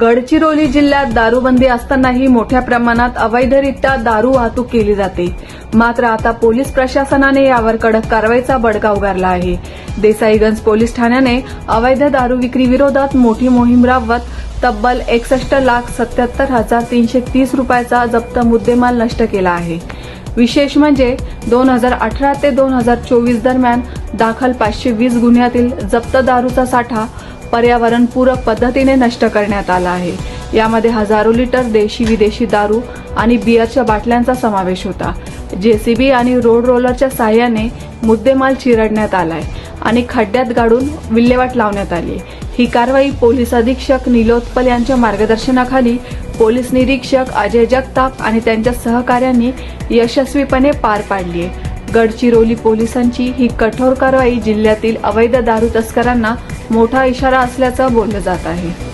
गडचिरोली जिल्ह्यात दारूबंदी असतानाही मोठ्या प्रमाणात अवैधरित्या दारू वाहतूक केली जाते. मात्र आता पोलीस प्रशासनाने यावर कडक कारवाईचा बडगा उगारला आहे. देसाईगंज पोलीस ठाण्याने अवैध दारू विक्री विरोधात मोठी मोहीम राबवत तब्बल एकसष्ट लाख सत्याहत्तर हजार तीनशे तीस रुपयाचा जप्त मुद्देमाल नष्ट केला आहे. विशेष म्हणजे दोन हजार अठरा ते दोन हजार चोवीस दरम्यान दाखल पाचशे वीस गुन्ह्यातील जप्त दारूचा साठा पर्यावरणपूरक पद्धतीने नष्ट करण्यात आला आहे. यामध्ये हजारो लिटर देशी विदेशी दारू आणि बियरच्या बाटल्यांचा समावेश होता जेसीबी आणि रोड रोलरच्या सहाय्याने मुद्देमाल चिरडण्यात आलाय आणि खड्ड्यात गाडून विल्हेवाट लावण्यात आली ही कारवाई पोलीस अधीक्षक निलोत्पल यांच्या मार्गदर्शनाखाली पोलीस निरीक्षक अजय जगताप आणि त्यांच्या सहकाऱ्यांनी यशस्वीपणे पार पाडली आहे गडचिरोली पोलिसांची ही कठोर कारवाई जिल्ह्यातील अवैध दारू तस्करांना मोठा इशारा असल्याचं बोललं जात आहे.